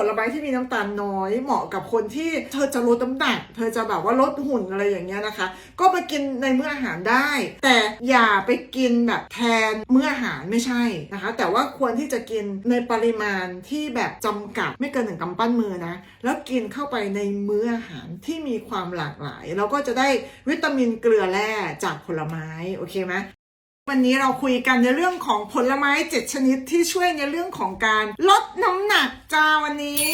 ผลไม้ที่มีน้ำตาลน้อยเหมาะกับคนที่เธอจะลดน้ำหนัก เธอจะแบบว่าลดหุ่นอะไรอย่างเงี้ยนะคะ ก็มากินในมื้ออาหารได้ แต่อย่าไปกินแบบแทนมื้ออาหารไม่ใช่นะคะ แต่ว่าควรที่จะกินในปริมาณที่แบบจำกัดไม่เกินหนึ่งกำปั้นมือนะ แล้วกินเข้าไปในมื้ออาหารที่มีความหลากหลาย เราก็จะได้วิตามินเกลือแร่จากผลไม้โอเคไหม วันนี้เราคุยกันในเรื่องของผลไม้ 7 ชนิดที่ช่วยในเรื่องของการลดน้ำหนักจ้าวันนี้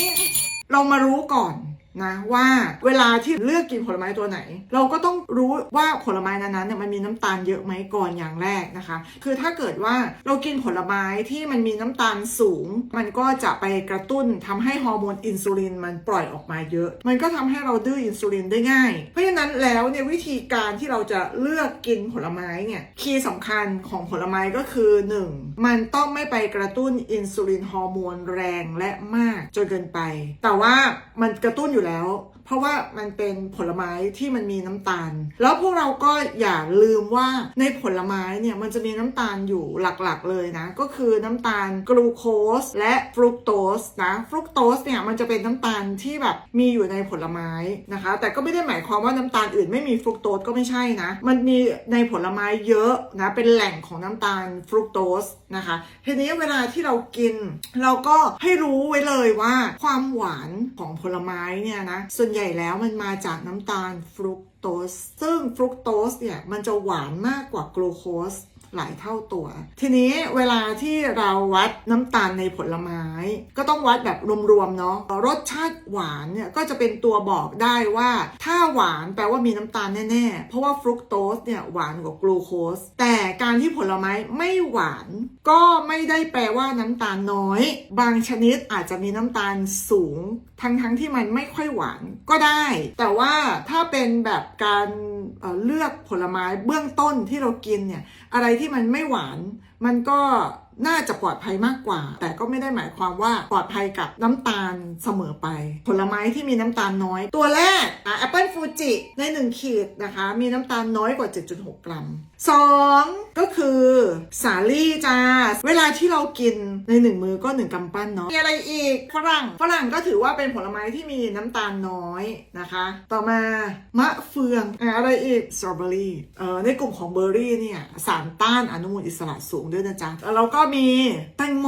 เรามารู้ก่อน นะว่าเวลาที่เลือกกินผลไม้ตัวไหน เราก็ต้องรู้ว่าผลไม้นั้นๆเนี่ยมันมีน้ำตาลเยอะไหมก่อนอย่างแรกนะคะ คือถ้าเกิดว่าเรากินผลไม้ที่มันมีน้ำตาลสูง มันก็จะไปกระตุ้นทำให้ฮอร์โมนอินซูลินมันปล่อยออกมาเยอะ มันก็ทำให้เราดื้ออินซูลินได้ง่าย เพราะฉะนั้นแล้วเนี่ยวิธีการที่เราจะเลือกกินผลไม้เนี่ยคีย์สำคัญของผลไม้ก็คือ 1. มันต้องไม่ไปกระตุ้นอินซูลินฮอร์โมนแรงและมากจนเกินไป แต่ว่ามันกระตุ้นอยู่แล้ว เพราะว่ามันเป็นผลไม้ที่มันมีน้ำตาล แล้วพวกเราก็อย่าลืมว่าในผลไม้เนี่ยมันจะมีน้ำตาลอยู่หลักๆเลยนะ ก็คือน้ำตาลกลูโคสและฟรุกโตสนะฟรุกโตสเนี่ยมันจะเป็นน้ำตาลที่แบบมีอยู่ในผลไม้นะคะ แต่ก็ไม่ได้หมายความว่าน้ำตาลอื่นไม่มีฟรุกโตสก็ไม่ใช่นะ มันมีในผลไม้เยอะนะเป็นแหล่งของน้ำตาลฟรุกโตสนะคะทีนี้เวลาที่เรากิน เราก็ให้รู้ไว้เลยว่าความหวาน ของผลไม้เนี่ยนะ ส่วนใหญ่แล้วมันมาจากน้ำตาลฟรุกโตสซึ่งฟรุกโตสเนี่ยมันจะหวานมากกว่ากลูโคส หลายเท่าตัว ทีนี้เวลาที่เราวัดน้ำตาลในผลไม้ ก็ต้องวัดแบบรวมๆเนาะรสชาติหวานเนี่ยก็จะเป็นตัวบอกได้ว่า ถ้าหวานแปลว่ามีน้ำตาลแน่ๆ เพราะว่าฟรุกโตสเนี่ยหวานกว่ากลูโคสแต่การที่ผลไม้ไม่หวานก็ไม่ได้แปลว่าน้ำตาลน้อย บางชนิดอาจจะมีน้ำตาลสูง ทั้งๆที่มันไม่ค่อยหวานก็ได้ แต่ว่าถ้า เป็นแบบการเอ่อเลือกผลไม้เบื้องต้นที่เรากินเนี่ยอะไรที่มันไม่หวานมันก็ น่าจะปลอดภัยมากกว่า แต่ก็ไม่ได้หมายความว่าปลอดภัยกับน้ำตาลเสมอไป ผลไม้ที่มีน้ำตาลน้อย ตัวแรกอะแอปเปิลฟูจิใน 1 ขีดนะคะ มีน้ำตาลน้อยกว่า 7.6 กรัม 2 ก็คือสาลี่จ้า เวลาที่เรากินในหนึ่งมือก็หนึ่งกำปั้นเนาะมีอะไรอีกฝรั่งฝรั่งก็ถือว่าเป็นผลไม้ที่มีน้ำตาลน้อยนะคะ ต่อมามะเฟืองอะอะไรอีกสตรอเบอรี่เอ่อในกลุ่มของเบอร์รี่เนี่ยสารต้านอนุมูลอิสระสูงด้วยนะจ๊ะแล้วก็มีแตงโม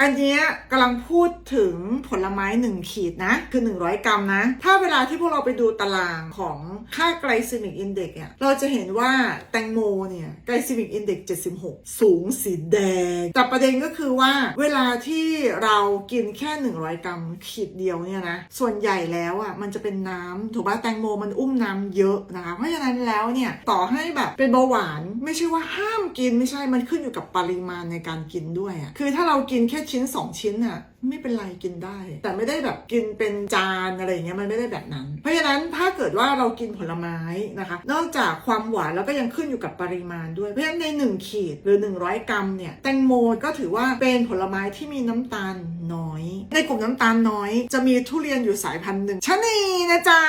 อันนี้กำลังพูดถึงผลไม้ 1 ขีดนะ คือ 100 กรัมนะ ถ้าเวลาที่พวกเราไปดูตารางของค่าไกลซิมิกอินเด็กเนี่ยเราจะเห็นว่าแตงโมเนี่ยไกลซิมิกอินเด็ก76 สูงสีแดง แต่ประเด็นก็คือว่าเวลาที่เรากินแค่ 100 กรัมขีดเดียวเนี่ยนะ ส่วนใหญ่แล้วอะมันจะเป็นน้ำถูกป่ะแตงโมมันอุ้มน้ำเยอะนะคะเพราะฉะนั้นแล้วเนี่ยต่อให้แบบเป็นเบาหวานไม่ใช่ว่าห้ามกินไม่ใช่มันขึ้นอยู่กับปริมาณในการกินด้วยอะคือถ้าเรากินแค่ชิ้น 2 ชิ้นอะไม่เป็นไรกินได้ แต่ไม่ได้แบบกินเป็นจานอะไรเงี้ยมันไม่ได้แบบนั้น เพราะฉะนั้นถ้าเกิดว่าเรากินผลไม้นะคะ นอกจากความหวานแล้วก็ยังขึ้นอยู่กับปริมาณด้วย เพราะฉะนั้นใน 1 ขีดหรือ 100 กรัมเนี่ยแตงโมก็ถือว่าเป็นผลไม้ที่มีน้ำตาลน้อย ในกลุ่มน้ำตาลน้อย จะมีทุเรียนอยู่สายพันธุ์หนึ่งชะนีนะจ๊ะ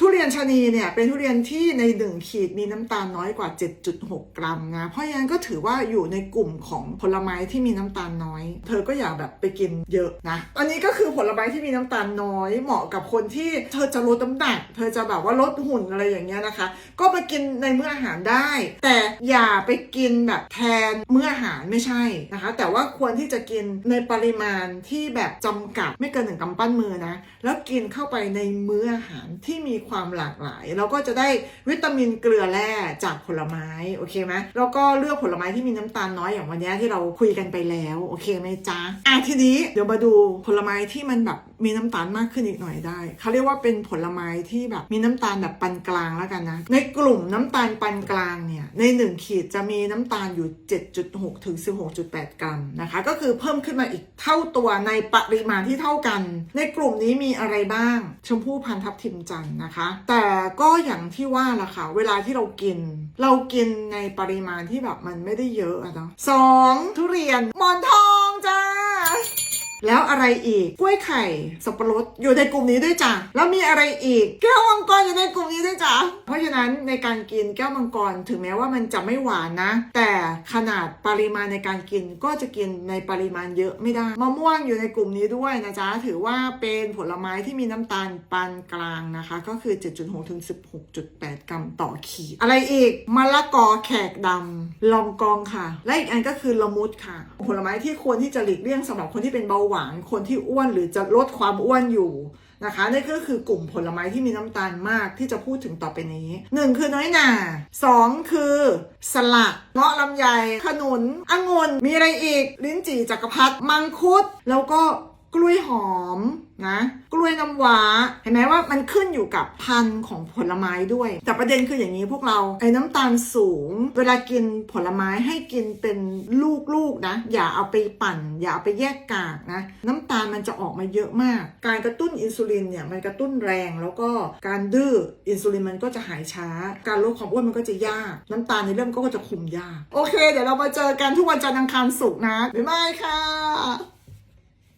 ทุ เรียนชะนีเนี่ยเป็นทุเรียนที่ใน1ขีดมีน้ำตาลน้อยกว่า 7.6 กรัมนะเพราะฉะนั้นก็ถือว่าอยู่ในกลุ่มของผลไม้ที่มีน้ำตาลน้อย เธอก็อย่าแบบไปกินเยอะนะอันนี้ก็คือผลไม้ที่มีน้ำตาลน้อย เหมาะกับคนที่เธอจะลดน้ำหนักเธอจะแบบว่าลดหุ่นอะไรอย่างเงี้ยนะคะ ก็มากินในมื้ออาหารได้ แต่อย่าไปกินแบบแทนมื้ออาหารไม่ใช่นะคะ แต่ว่าควรที่จะกินในปริมาณที่แบบจำกัดไม่เกินหนึ่งกำปั้นมือนะแล้วกินเข้าไปในมื้ออาหารที่มีความหลากหลาย เราก็จะได้วิตามินเกลือแร่จากผลไม้โอเคไหมแล้วก็เลือกผลไม้ที่มีน้ำตาลน้อยอย่างวันนี้ที่เราคุยกันไปแล้วโอเคไหมจ๊ะอะทีนี้เดี๋ยวมาดูผลไม้ที่มันแบบมีน้ำตาลมากขึ้นอีกหน่อยได้เขาเรียกว่าเป็นผลไม้ที่แบบมีน้ำตาลแบบปานกลางแล้วกันนะ ในกลุ่มน้ำตาลปานกลางเนี่ยใน 1 ขีดจะมีน้ำตาลอยู่ 7.6 ถึง 16.8 กรัมนะคะ ก็คือเพิ่มขึ้นมาอีกเท่าตัวในปริมาณที่เท่ากัน ในกลุ่มนี้มีอะไรบ้าง ชมพู่พันทับทิมจันทร์นะคะแต่ก็อย่างที่ว่าล่ะค่ะ เวลาที่เรากิน เรากินในปริมาณที่แบบมันไม่ได้เยอะอะเนาะสองทุเรียนหมอนทอง แล้วอะไรอีกกล้วยไข่สับปะรดอยู่ในกลุ่มนี้ด้วยจ้ะแล้วมีอะไรอีก แก้วมังกรอยู่ในกลุ่มนี้ด้วยจ้ะเพราะฉะนั้นในการกินแก้วมังกรถึงแม้ว่ามันจะไม่หวานนะ แต่ขนาดปริมาณในการกินก็จะกินในปริมาณเยอะไม่ได้มะม่วงอยู่ในกลุ่มนี้ด้วยนะจ๊ะถือว่าเป็นผลไม้ที่มีน้ำตาลปานกลางนะคะ ก็คือ 7.6ถึง16.8 กรัมต่อขีดอะไรอีกมะละกอแขกดำลองกองค่ะ และอีกอันก็คือละมุดค่ะ ผลไม้ที่ควรที่จะหลีกเลี่ยงสำหรับคนที่เป็นเบาหวานคนที่อ้วนหรือจะลดความอ้วนอยู่นะคะนี่ก็คือกลุ่มผลไม้ที่มีน้ำตาลมากที่จะพูดถึงต่อไปนี้หนึ่งคือน้อยหน่าสองคือ สลัดเงาะลำไยขนุนองุ่นมีอะไรอีก ลิ้นจี่จักรพรรดิมังคุด แล้วก็ กล้วยหอมนะกล้วยน้ำว้าเห็นไหมว่ามันขึ้นอยู่กับพันธุ์ของผลไม้ด้วย แต่ประเด็นคืออย่างนี้พวกเราไอ้น้ำตาลสูง เวลากินผลไม้ให้กินเป็นลูกๆนะ อย่าเอาไปปั่น อย่าเอาไปแยกกากนะ น้ำตาลมันจะออกมาเยอะมาก การกระตุ้นอินซูลินเนี่ยมันกระตุ้นแรงแล้วก็การดื้ออินซูลินมันก็จะหายช้า การลดความอ้วนมันก็จะยากน้ำตาลในเริ่มก็จะคุมยากโอเค เดี๋ยวเรามาเจอกันทุกวันจันทร์อังคารศุกร์นะบ๊ายบายค่ะ